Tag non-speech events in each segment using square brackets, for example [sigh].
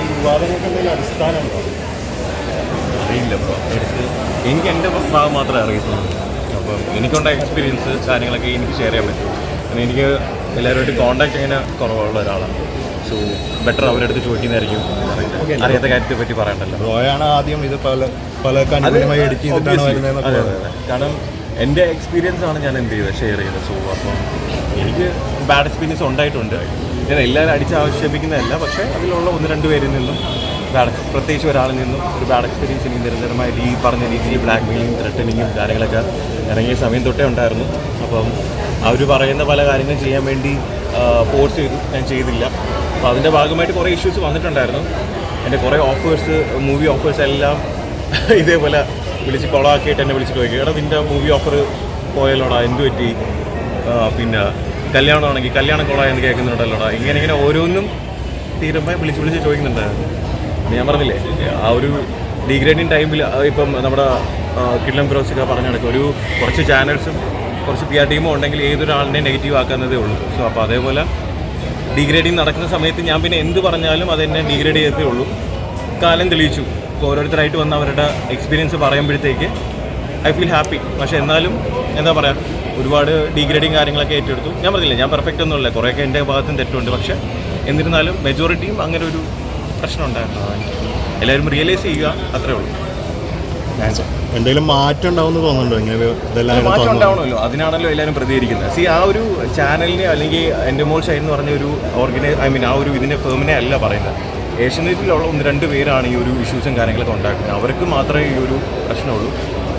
ഈ വിവാദങ്ങൾക്ക് എന്തെങ്കിലും അടിസ്ഥാനമുണ്ടോ? അറിയില്ല ബ്രോ. എടുത്ത് എനിക്ക് എന്റെ ഭാഗം മാത്രമേ അറിയത്തുള്ളൂ. അപ്പം എനിക്കുണ്ട എക്സ്പീരിയൻസ് കാര്യങ്ങളൊക്കെ എനിക്ക് ഷെയർ ചെയ്യാൻ പറ്റും. കാരണം എനിക്ക് എല്ലാവരുമായിട്ട് കോണ്ടാക്ട് അങ്ങനെ കുറവുള്ള ഒരാളാണ്. സോ ബെറ്റർ അവരെടുത്ത് ചോദിക്കുന്നതായിരിക്കും. അറിയാത്ത കാര്യത്തെ പറ്റി പറയണ്ടല്ലോ. റോയാണ് ആദ്യം ഇത് പല പല അനുകൂലമായി എഡിറ്റ് ചെയ്തിട്ടാണ് കാരണം എന്റെ എക്സ്പീരിയൻസ് ആണ് ഞാൻ എന്ത് ചെയ്തത് ഷെയർ ചെയ്തത്. സോ അപ്പം എനിക്ക് ബാഡ് എക്സ്പീരിയൻസ് ഉണ്ടായിട്ടുണ്ട്. ഞാൻ എല്ലാവരും അടിച്ച് ആക്ഷേപിക്കുന്നതല്ല പക്ഷേ അതിലുള്ള ഒന്ന് രണ്ട് പേരിൽ നിന്നും ബാഡ് പ്രത്യേകിച്ച് ഒരാളിൽ നിന്നും ഒരു ബാഡ് എക്സ്പീരിയൻസ് എനിക്ക് നിരന്തരമായിട്ട് ഈ പറഞ്ഞ രീതിയിൽ ബ്ലാക്ക് മെയിലിംഗ് ത്രെട്ടനിങ്ങും കാര്യങ്ങളൊക്കെ ഇറങ്ങിയ സമയം തൊട്ടേ ഉണ്ടായിരുന്നു. അപ്പം അവർ പറയുന്ന പല കാര്യങ്ങൾ ചെയ്യാൻ വേണ്ടി ഫോഴ്സ് ചെയ്തു. ഞാൻ ചെയ്തില്ല. അപ്പോൾ അതിന്റെ ഭാഗമായിട്ട് കുറേ ഇഷ്യൂസ് വന്നിട്ടുണ്ടായിരുന്നു. എന്റെ കുറേ ഓഫേഴ്സ് മൂവി ഓഫേഴ്സ് എല്ലാം [laughs] ഇതേപോലെ വിളിച്ച് കൊളാക്കിയിട്ട് എന്നെ വിളിച്ചിട്ട് ചോദിക്കും എടാ നിന്റെ മൂവി ഓഫർ പോയല്ലോടാ എന്ത് പറ്റി പിന്നെ കല്യാണമാണെങ്കിൽ കല്യാണം എന്ന് കേൾക്കുന്നുണ്ടല്ലോടാ. ഇങ്ങനെ ഇങ്ങനെ ഓരോന്നും തീരുമ്പോൾ വിളിച്ച് വിളിച്ച് ചോദിക്കുന്നുണ്ടായിരുന്നു ഞാൻ പറഞ്ഞില്ലേ ആ ഒരു ഡിഗ്രേഡിങ് ടൈമിൽ ഇപ്പം നമ്മുടെ കിഡ്ലം ഫിറോസൊക്കെ പറഞ്ഞു നടക്കും ഒരു കുറച്ച് ചാനൽസും കുറച്ച് പി ആർ ടീമും ഉണ്ടെങ്കിൽ ഏതൊരാളിനെ നെഗറ്റീവ് ആക്കുന്നതേ ഉള്ളൂ. സോ അപ്പോൾ അതേപോലെ ഡിഗ്രേഡിങ് നടക്കുന്ന സമയത്ത് ഞാൻ പിന്നെ എന്ത് പറഞ്ഞാലും അതെന്നെ ഡിഗ്രേഡ് ചെയ്തേ ഉള്ളൂ. കാലം തെളിയിച്ചു. ഓരോരുത്തരായിട്ട് വന്ന് അവരുടെ എക്സ്പീരിയൻസ് പറയുമ്പോഴത്തേക്ക് ഐ ഫീൽ ഹാപ്പി പക്ഷേ എന്നാലും എന്താ പറയുക ഒരുപാട് ഡിഗ്രേഡിങ് കാര്യങ്ങളൊക്കെ ഏറ്റെടുത്തു. ഞാൻ പറഞ്ഞില്ല ഞാൻ പെർഫെക്റ്റ് ഒന്നുമില്ല കുറേയൊക്കെ എന്റെ ഭാഗത്തും തെറ്റുണ്ട്. പക്ഷേ എന്നിരുന്നാലും മെജോറിറ്റിയും അങ്ങനെ ഒരു പ്രശ്നം ഉണ്ടായിരുന്നു. എല്ലാവരും റിയലൈസ് ചെയ്യുക അത്രേ ഉള്ളൂ. എന്തെങ്കിലും മാറ്റം ഉണ്ടാവുമെന്ന് തോന്നുന്നുണ്ടോ? ഇങ്ങനെ മാറ്റം ഉണ്ടാവണമല്ലോ. അതിനാണല്ലോ എല്ലാവരും പ്രതികരിക്കുന്നത്. സി ആ ഒരു ചാനലിനെ അല്ലെങ്കിൽ എന്റെ മോൾ ഷൈൻ എന്ന് പറഞ്ഞ ഒരു ഓർഗനൈസ് ഐ മീൻ ആ ഒരു ഇതിന്റെ ഫേമിനെ അല്ല പറയുന്നത്. ഏഷ്യനെറ്റിലുള്ള ഒന്ന് രണ്ട് പേരാണ് ഈ ഒരു ഇഷ്യൂസും കാര്യങ്ങളൊക്കെ ഉണ്ടാക്കുന്നത്. അവർക്ക് മാത്രമേ ഈ ഒരു പ്രശ്നമുള്ളൂ.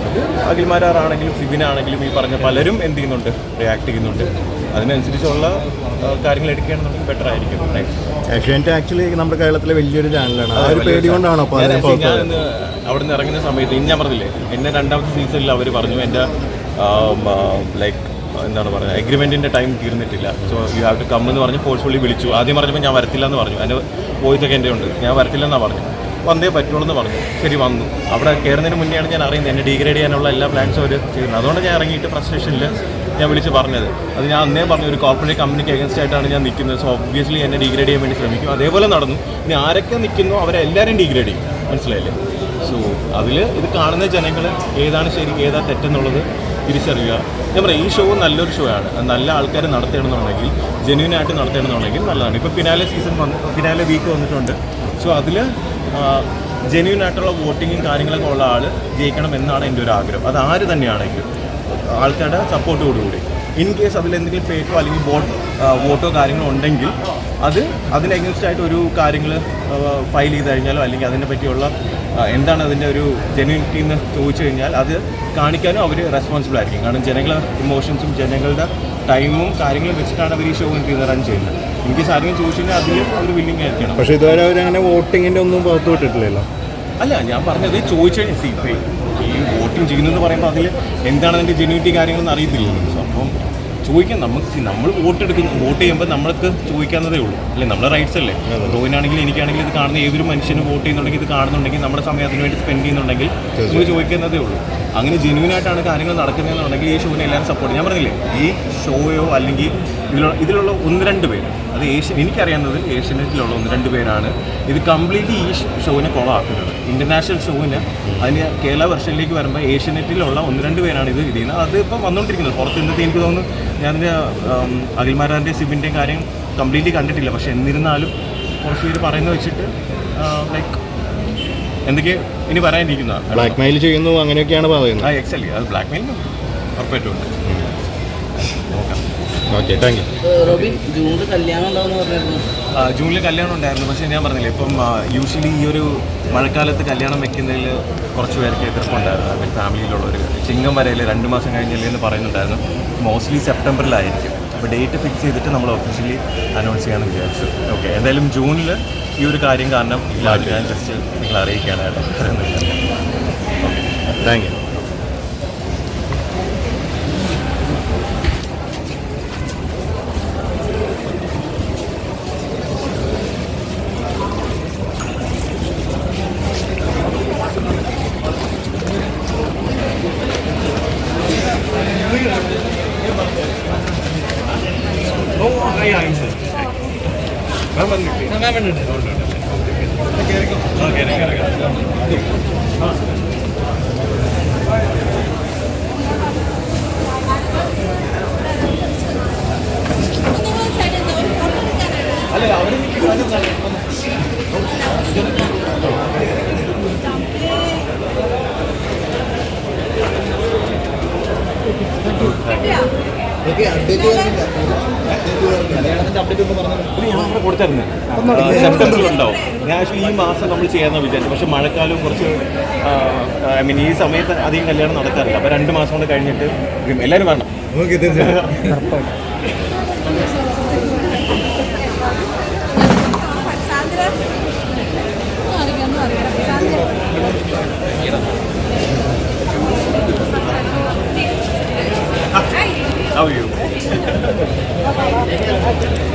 അത് അഖിൽമാരാണെങ്കിലും സിബിനാണെങ്കിലും ഈ പറഞ്ഞ പലരും എന്ത് ചെയ്യുന്നുണ്ട്? റിയാക്ട് ചെയ്യുന്നുണ്ട്. അതിനനുസരിച്ചുള്ള കാര്യങ്ങൾ എടുക്കുകയാണെന്നുണ്ടെങ്കിൽ ബെറ്റർ ആയിരിക്കും. ഏഷ്യാനെറ്റ് ആക്ച്വലി നമ്മുടെ കേരളത്തിലെ വലിയൊരു ചാനലാണ് ആ ഒരു പേടി കൊണ്ടാണോ ഞാൻ അവിടെ നിന്ന് ഇറങ്ങുന്ന സമയത്ത് ഇന്ന് ഞാൻ പറഞ്ഞില്ലേ എന്നെ രണ്ടാമത്തെ സീസണിൽ അവർ പറഞ്ഞു എന്റെ ലൈക്ക് എന്താണ് പറയുക എഗ്രിമെന്റിന്റെ ടൈം തീർന്നിട്ടില്ല. So you have to come എന്ന് പറഞ്ഞ് ഫോഴ്സ്ഫുള്ളി വിളിച്ചു. ആദ്യം പറഞ്ഞപ്പോൾ ഞാൻ വരത്തില്ല എന്ന് പറഞ്ഞു. എന്റെ വോയിസ് ഒക്കെ എന്റെ ഉണ്ട്. ഞാൻ വരത്തില്ല എന്നാണ് പറഞ്ഞു വന്നേ പറ്റുള്ളൂ എന്ന് പറഞ്ഞു. ശരി വന്നു. അവിടെ കയറുന്നതിന് മുന്നെയാണ് ഞാൻ അറിയുന്നത്. എന്നെ ഡീഗ്രേഡ് ചെയ്യാനുള്ള എല്ലാ പ്ലാൻസും അവർ ചെയ്യുന്നത്. അതുകൊണ്ട് ഞാൻ ഇറങ്ങിയിട്ട് ഫ്രസ്ട്രേഷനിൽ ഞാൻ വിളിച്ച് പറഞ്ഞത്. അത് ഞാൻ അന്നേ പറഞ്ഞു ഒരു കോർപ്പറേറ്റ് കമ്പനിക്ക് അഗൻസ്റ്റ് ആയിട്ടാണ് ഞാൻ നിൽക്കുന്നത്. സോ ഒബ്വിയസ്ലി എന്നെ ഡീഗ്രേഡ് ചെയ്യാൻ വേണ്ടി ശ്രമിക്കും. അതേപോലെ നടന്നു. ഇനി ആരൊക്കെ നിൽക്കുന്നു അവരെല്ലാവരും ഡീഗ്രേഡ് ചെയ്യും. മനസ്സിലായില്ലേ? സോ അതിൽ ഇത് കാണുന്ന ജനങ്ങൾ ഏതാണ് ശരി ഏതാ തെറ്റെന്നുള്ളത് തിരിച്ചറിയുക. ഞാൻ പറയാം ഈ ഷോ നല്ലൊരു ഷോ ആണ്. നല്ല ആൾക്കാർ നടത്തണമെന്നുണ്ടെങ്കിൽ ജെന്യൂൻ ആയിട്ട് നടത്തണമെന്നുണ്ടെങ്കിൽ നല്ലതാണ്. ഇപ്പോൾ ഫിനാലെ സീസൺ വന്ന് ഫിനാലെ വീക്ക് വന്നിട്ടുണ്ട്. സോ അതിൽ ജെന്യൂൻ ആയിട്ടുള്ള വോട്ടിങ്ങും കാര്യങ്ങളൊക്കെ ഉള്ള ആൾ ജയിക്കണം എന്നാണ് എന്റെ ഒരു ആഗ്രഹം. അത് ആര് തന്നെയാണെങ്കിലും ആൾക്കാരുടെ സപ്പോർട്ടോടുകൂടി ഇൻ കേസ് അതിൽ എന്തെങ്കിലും ഫേക്കോ അല്ലെങ്കിൽ ബോട്ട് വോട്ടോ കാര്യങ്ങളോ ഉണ്ടെങ്കിൽ അത് അതിന് എഗൻസ്റ്റ് ആയിട്ട് ഒരു കാര്യങ്ങൾ ഫയൽ ചെയ്ത് കഴിഞ്ഞാലോ അല്ലെങ്കിൽ അതിനെ പറ്റിയുള്ള എന്താണ് അതിന്റെ ഒരു ജെന്യൂനിറ്റി എന്ന് ചോദിച്ചു കഴിഞ്ഞാൽ അത് കാണിക്കാനും അവർ റെസ്പോൺസിബിൾ ആയിരിക്കും. കാരണം ജനങ്ങളുടെ ഇമോഷൻസും ജനങ്ങളുടെ ടൈമും കാര്യങ്ങളും വെച്ചിട്ടാണ് അവർ ഈ ഷോ റൺ ചെയ്യുന്നത്. കേസ് ആരെങ്കിലും ചോദിച്ചാൽ അധികം അവർ വില്ലിങ് ആയിരിക്കണം. പക്ഷേ ഇതുവരെ അവർ അങ്ങനെ വോട്ടിങ്ങിന്റെ ഒന്നും പുറത്തു വിട്ടിട്ടില്ലല്ലോ. അല്ല ഞാൻ പറഞ്ഞത് ചോദിച്ചു കഴിഞ്ഞാൽ ഈ വോട്ടിംഗ് ചെയ്യുന്നതെന്ന് പറയുമ്പോൾ അതിൽ എന്താണ് അതിന്റെ ജെന്യൂറ്റി കാര്യങ്ങളൊന്നും അറിയത്തില്ലല്ലോ. അപ്പം ചോദിക്കാം നമുക്ക് നമ്മൾ വോട്ട് എടുക്കുന്നു വോട്ട് ചെയ്യുമ്പോൾ നമ്മൾക്ക് ചോദിക്കാവുന്നതേ ഉള്ളൂ. അല്ലേ? നമ്മുടെ റൈറ്റ്സ് അല്ലേ? റോയിനാണെങ്കിലും എനിക്കാണെങ്കിലും ഇത് കാണുന്ന ഏതൊരു മനുഷ്യനും വോട്ട് ചെയ്യുന്നുണ്ടെങ്കിൽ ഇത് കാണുന്നുണ്ടെങ്കിൽ നമ്മുടെ സമയം അതിനുവേണ്ടി സ്പെൻഡ് ചെയ്യുന്നുണ്ടെങ്കിൽ നമുക്ക് ചോദിക്കുന്നതേ ഉള്ളൂ. അങ്ങനെ ജെന്യൂൻ ആയിട്ടാണ് കാര്യങ്ങൾ നടക്കുന്നതെന്നുണ്ടെങ്കിൽ ഈ ഷോനെ എല്ലാവരും സപ്പോർട്ട് ഞാൻ പറഞ്ഞില്ലേ ഈ ഷോയോ അല്ലെങ്കിൽ ഇതിലുള്ള ഇതിലുള്ള ഒന്ന് രണ്ട് പേര്. അത് ഏഷ്യ എനിക്കറിയാവുന്നത് ഏഷ്യനെറ്റിലുള്ള ഒന്ന് രണ്ട് പേരാണ്. ഇത് കംപ്ലീറ്റ്ലി ഈ ഷോവിനെ കൊളാക്കുന്നത്. ഇന്റർനാഷണൽ ഷോവിന് അതിന് കേരള വെർഷനിലേക്ക് വരുമ്പോൾ ഏഷ്യനെറ്റിലുള്ള ഒന്ന് രണ്ട് പേരാണ് ഇത് ഇത് ചെയ്യുന്നത്. അത് ഇപ്പം വന്നുകൊണ്ടിരിക്കുന്നത് പുറത്ത് ഇന്നത്തെ എനിക്ക് തോന്നുന്നു ഞാൻ അതിന്റെ അഖിൽമാരാന്റെ സിബിന്റെയും കാര്യം കംപ്ലീറ്റ്ലി കണ്ടിട്ടില്ല. പക്ഷേ എന്നിരുന്നാലും കുറച്ച് പേര് പറയുന്നത് വെച്ചിട്ട് ലൈക്ക് എന്തൊക്കെ ഇനി പറയാനിരിക്കുന്നതാണ്. ബ്ലാക്ക് മെയിൽ ചെയ്യുന്നു അങ്ങനെയൊക്കെയാണ് പറയുന്നത്. ആ എക്സലി അത് ബ്ലാക്ക് മെയിൽ ഉറപ്പായിട്ടും ഉണ്ട്. നോക്കാം ഓക്കെ. താങ്ക് യു റോബിൻ ജൂണിൽ കല്യാണം ഉണ്ടാവും പറഞ്ഞിരുന്നു ജൂണിൽ കല്യാണം ഉണ്ടായിരുന്നു. പക്ഷേ ഞാൻ പറഞ്ഞില്ലേ ഇപ്പം യൂഷ്വലി ഈ ഒരു മഴക്കാലത്ത് കല്യാണം വെക്കുന്നതിൽ കുറച്ച് പേർക്ക് എതിർപ്പുണ്ടായിരുന്നു അവരുടെ ഫാമിലിയിലുള്ളവർ ചിങ്ങം വരയിൽ രണ്ട് മാസം കഴിഞ്ഞില്ലേ എന്ന് പറയുന്നുണ്ടായിരുന്നു. മോസ്റ്റ്ലി സെപ്റ്റംബറിലായിരിക്കും. അപ്പോൾ ഡേറ്റ് ഫിക്സ് ചെയ്തിട്ട് നമ്മൾ ഒഫീഷ്യലി അനൗൺസ് ചെയ്യാമെന്ന് വിചാരിച്ചു. ഓക്കെ എന്തായാലും ജൂണിൽ ഈ ഒരു കാര്യം കാരണം ഇല്ലാതെ ഞാൻ ജസ്റ്റ് നിങ്ങൾ അറിയിക്കാനായിട്ട്. താങ്ക് യു അല്ല അവർ ഇത് ഞാൻ അവിടെ കൊടുത്തായിരുന്നു ഞാൻ ആക്ച്വലി ഈ മാസം നമ്മൾ ചെയ്യാമെന്ന് വിചാരിച്ചു പക്ഷെ മഴക്കാലം കുറച്ച് ഐ മീൻ ഈ സമയത്ത് അധികം കല്യാണം നടക്കാറില്ല. അപ്പോൾ രണ്ട് മാസം കൊണ്ട് കഴിഞ്ഞിട്ട് എല്ലാവരും വരണം. [laughs] という。